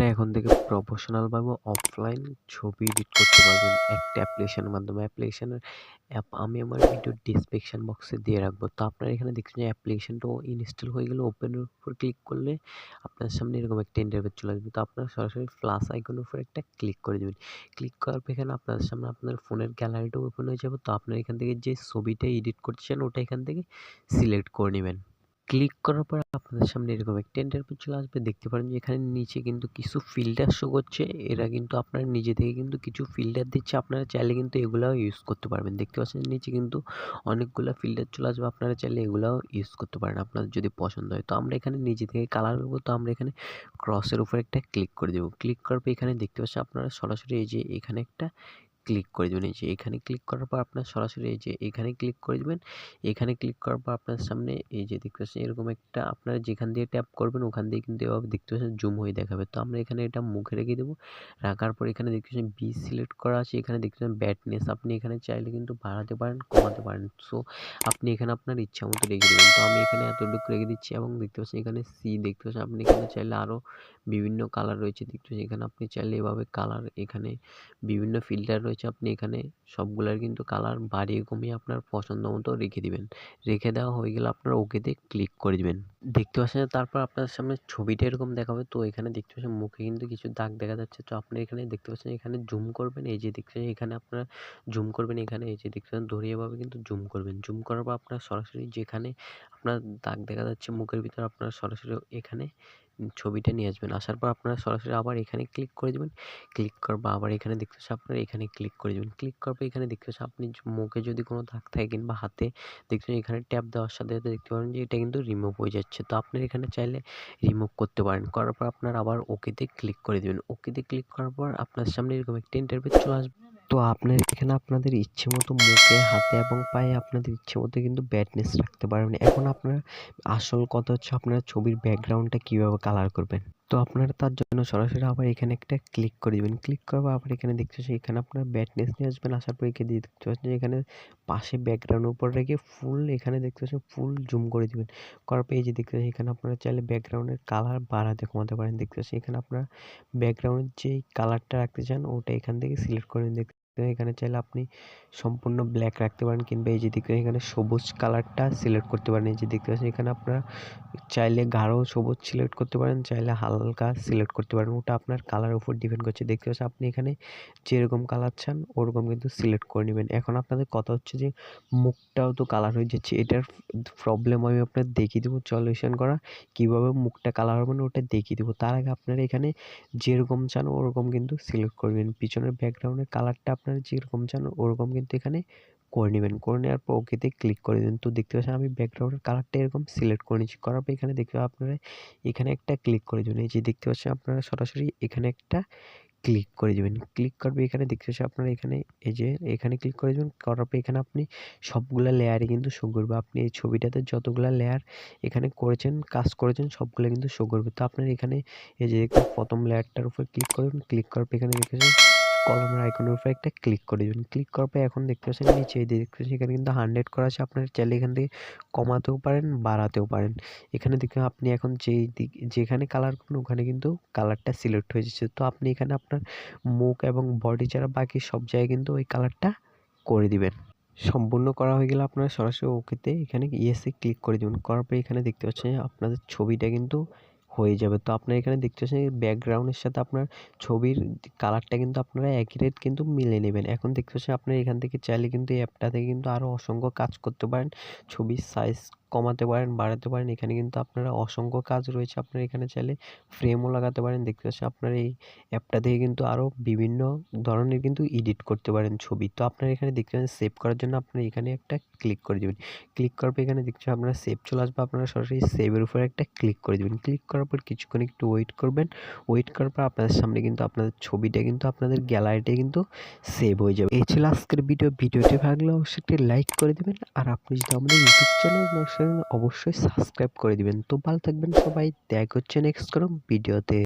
আপনারা এখন থেকে প্রফেশনাল প্রফেশনালভাবে অফলাইন ছবি এডিট করতে পারবেন। একটা অ্যাপ্লিকেশনের মাধ্যমে। অ্যাপ্লিকেশনের অ্যাপ আমি আমার ভিডিও ডিসক্রিপশন বক্সে দিয়ে রাখব। তো আপনারা এখানে দেখছেন যে অ্যাপ্লিকেশনটাও ইনস্টল হয়ে গেলে ওপেনের উপর ক্লিক করলে আপনার সামনে এরকম একটা ইন্টারভেট চলে আসবে। তো আপনারা সরাসরি প্লাস আইকনের উপর একটা ক্লিক করে দেবেন। ক্লিক করার পর এখানে আপনার সামনে আপনার ফোনের গ্যালারিটা ওপেন হয়ে যাবে। তো আপনার এখান থেকে যে ছবিটা এডিট করছেন ওটা এখান থেকে সিলেক্ট করে নেবেন। ক্লিক করার পর আপনাদের সামনে এরকম একটা ইন্টারভিউ চলে আসবে। দেখতে পারেন যে এখানে নিচে কিন্তু কিছু ফিল্টার শো করছে। এরা কিন্তু আপনার নিজে থেকে কিন্তু কিছু ফিল্টার দিচ্ছে। আপনারা চাইলে কিন্তু এগুলাও ইউজ করতে পারবেন। দেখতে পাচ্ছেন নিচে কিন্তু অনেকগুলো ফিল্টার চলে আসবে। আপনারা চাইলে এগুলাও ইউজ করতে পারেন আপনাদের যদি পছন্দ হয়। তো আমরা এখানে নিজে থেকে কালার করব তো আমরা এখানে ক্রসের উপর একটা ক্লিক করে দেবো। ক্লিক করার পর এখানে দেখতে পাচ্ছি আপনারা সরাসরি এই যে এখানে একটা ক্লিক করে দেবেন। এই যে এখানে ক্লিক করার পর আপনার সরাসরি এই যে এখানে ক্লিক করে দেবেন। এখানে ক্লিক করার পর আপনার সামনে এই যে দেখতে পাচ্ছেন এরকম একটা আপনারা যেখান দিয়ে ট্যাপ করবেন ওখান দিয়ে কিন্তু এভাবে দেখতে পাচ্ছেন জুম হয়ে দেখাবে। তো আমরা এখানে এটা মুখে রেখে দেবো। রাখার পর এখানে দেখতে পাচ্ছেন বি সিলেক্ট করা আছে। এখানে দেখতে পাচ্ছেন ব্যাটনেস আপনি এখানে চাইলে কিন্তু বাড়াতে পারেন, কমাতে পারেন। সো আপনি এখানে আপনার ইচ্ছা মতো রেখে দেবেন। তো আমি এখানে এতটুকু রেখে দিচ্ছি এবং দেখতে পাচ্ছেন এখানে সি দেখতে পাচ্ছেন। আপনি এখানে চাইলে আরও বিভিন্ন কালার রয়েছে। দেখতে পাচ্ছেন এখানে আপনি চাইলে এভাবে কালার এখানে বিভিন্ন ফিল্টার রয়েছে। আপনি এখানে সবগুলোর কিন্তু কালার বাড়িয়ে কমিয়ে আপনার পছন্দ মতো রেখে দিবেন। রেখে দেওয়া হয়ে গেলে আপনার ওকেতে ক্লিক করে দিবেন। দেখতে পাচ্ছেন তারপর আপনার সামনে ছবিটা এরকম দেখাবে। তো এখানে দেখতে পাচ্ছেন মুখে কিন্তু কিছু দাগ দেখা যাচ্ছে। তো আপনি এখানে দেখতে পাচ্ছেন এখানে জুম করবেন। এই যে দেখতে পাচ্ছেন এখানে আপনার জুম করবেন এখানে। এই যে দেখতে পাচ্ছেন ধরিয়েভাবে কিন্তু জুম করবেন। জুম করার পর আপনার সরাসরি যেখানে আপনার দাগ দেখা যাচ্ছে মুখের ভিতরে আপনার সরাসরি এখানে ছবিটা নিয়ে আসবেন। আসার পর আপনারা সরাসরি আবার এখানে ক্লিক করে দেবেন। ক্লিক করার পর আবার এখানে দেখতে পাচ্ছেন আপনারা এখানে ক্লিক করে দেবেন। ক্লিক করার পর এখানে দেখতে পাচ্ছেন আপনি মুখে যদি কোনো দাগ থাকে কিংবা হাতে দেখছেন এখানে ট্যাপ দেওয়ার সাথে সাথে দেখতে পারেন যে এটা কিন্তু রিমুভ হয়ে যাচ্ছে। তো আপনার এখানে চাইলে রিমুভ করতে পারেন। করার পর আপনার আবার ওকেতে ক্লিক করে দেবেন। ওকেতে ক্লিক করার পর আপনার সামনে এরকম একটা ইন্টারভিউ চলে আসবে। তো আপনার এখানে আপনাদের ইচ্ছে মতো মুখে, হাতে এবং পায়ে আপনাদের ইচ্ছে মতো কিন্তু ব্যাডনেস রাখতে পারবেন। এখন আপনার আসল কথা হচ্ছে আপনারা ছবির ব্যাকগ্রাউন্ডটা কীভাবে কালার করবেন। তো আপনারা তার জন্য সরাসরি আবার এখানে একটা ক্লিক করে দেবেন। ক্লিক করব আবার এখানে দেখতে পাচ্ছেন এখানে আপনার ব্যাটনেস নিয়ে আসবেন। আসার পর এখানে দেখতে পাচ্ছেন এখানে পাশে ব্যাকগ্রাউন্ডের উপর রেখে ফুল এখানে দেখতে পাচ্ছেন ফুল জুম করে দিবেন। করার পর এই যে দেখতে পাচ্ছেন এখানে আপনারা চাইলে ব্যাকগ্রাউন্ডের কালার বাড়াতে কমাতে পারেন। দেখতে পাচ্ছেন এখানে আপনারা ব্যাকগ্রাউন্ডের যেই কালারটা রাখতে চান, ওটা এখান থেকে সিলেক্ট করে দেখতে এখানে চাইলে আপনি সম্পূর্ণ ব্ল্যাক রাখতে পারেন কিংবা এই যে দেখতে এখানে সবুজ কালারটা সিলেক্ট করতে পারেন। এই যে দেখতে পাচ্ছেন এখানে আপনারা চাইলে গাঢ় সবুজ সিলেক্ট করতে পারেন, চাইলে হালকা সিলেক্ট করতে পারেন। ওটা আপনার কালার উপর ডিপেন্ড করছে। দেখতে পাচ্ছেন আপনি এখানে যেরকম কালার চান, ওরকম কিন্তু সিলেক্ট করে নেবেন। এখন আপনাদের কথা হচ্ছে যে মুখটাও তো কালার হয়ে যাচ্ছে। এটার প্রবলেম আমি আপনার দেখিয়ে দেবো। সলিউশন করা কীভাবে মুখটা কালার হবে না ওটা দেখিয়ে দেবো। তার আগে আপনারা এখানে যেরকম চান, ওরকম কিন্তু সিলেক্ট করবেন পিছনের ব্যাকগ্রাউন্ডের কালারটা আপনারা যেরকম চান ওরকম কিন্তু এখানে করে নেবেন। করে নেওয়ার পর ওকেতে ক্লিক করে দেবেন তো দেখতে পাচ্ছেন আমি ব্যাকগ্রাউন্ডের কালারটা এরকম সিলেক্ট করে নিচ্ছি। করার পর এখানে দেখতে আপনারা এখানে একটা ক্লিক করে দেবেন। এই যে দেখতে পাচ্ছেন আপনারা সরাসরি এখানে একটা ক্লিক করে দেবেন। ক্লিক করবে এখানে দেখতে পাচ্ছেন আপনারা এখানে এই যে এখানে ক্লিক করে দেবেন। করার পর এখানে আপনি সবগুলা লেয়ারে কিন্তু শো করবে। আপনি এই ছবিটাতে যতগুলা লেয়ার এখানে করেছেন, কাজ করেছেন, সবগুলো কিন্তু শো করবে। তো আপনার এখানে এই যে প্রথম লেয়ারটার উপর ক্লিক করবেন। ক্লিক করার পর এখানে দেখতে দেখেছেন কলমের আইকনের উপর একটা ক্লিক করে দেবেন। ক্লিক করার পর এখন দেখতে পাচ্ছেন নিচে দেখতে পাচ্ছেন এখানে কিন্তু হান্ড্রেড করা আছে। আপনার চাইলে এখান থেকে কমাতেও পারেন, বাড়াতেও পারেন। এখানে দেখুন আপনি এখন যেই দিক, যেখানে কালার করবেন ওখানে কিন্তু কালারটা সিলেক্ট হয়ে যাচ্ছে। তো আপনি এখানে আপনার মুখ এবং বডি ছাড়া বাকি সব জায়গায় কিন্তু ওই কালারটা করে দিবেন। সম্পূর্ণ করা হয়ে গেলে আপনারা সরাসরি ওকেতে এখানে ইয়েসে ক্লিক করে দেবেন। করার পর এখানে দেখতে পাচ্ছেন আপনাদের ছবিটা কিন্তু হয়ে যাবে। তো আপনার এখানে দেখতে পাচ্ছেন ব্যাকগ্রাউন্ডের সাথে আপনার ছবির কালারটা কিন্তু আপনারা অ্যাকুরেট কিন্তু মিলে নেবেন। এখন দেখতে পাচ্ছেন আপনার এখান থেকে চাইলে কিন্তু অ্যাপটাতে কিন্তু আরও অসংখ্য কাজ করতে পারেন। ছবির সাইজ কমাতে পারেন, বাড়াতে পারেন। এখানে কিন্তু আপনারা অসংখ্য কাজ রয়েছে। আপনারা এখানে চাইলে ফ্রেমও লাগাতে পারেন। দেখতে পাচ্ছেন আপনার এই অ্যাপটা থেকে কিন্তু আরও বিভিন্ন ধরনের কিন্তু এডিট করতে পারেন ছবি। তো আপনারা এখানে দেখতে পাচ্ছেন সেভ করার জন্য আপনারা এখানে একটা ক্লিক করে দেবেন। ক্লিক করার পর এখানে দেখতে আপনারা সেভ চলে আসবে। আপনারা সরাসরি সেভের উপরে একটা ক্লিক করে দেবেন। ক্লিক করার পর কিছুক্ষণ একটু ওয়েট করবেন। ওয়েট করার পর আপনাদের সামনে কিন্তু আপনাদের ছবিটা কিন্তু আপনাদের গ্যালারিতে কিন্তু সেভ হয়ে যাবে। এই ছিল আজকের ভিডিও ভিডিওটি ভালো অবশ্যই একটি লাইক করে দেবেন। আর আপনি যদি আমাদের ইউটিউব চ্যানেল অবশ্যই সাবস্ক্রাইব করে দিবেন। তো ভালো থাকবেন সবাই। দেখা হচ্ছে নেক্সট কোনো ভিডিওতে।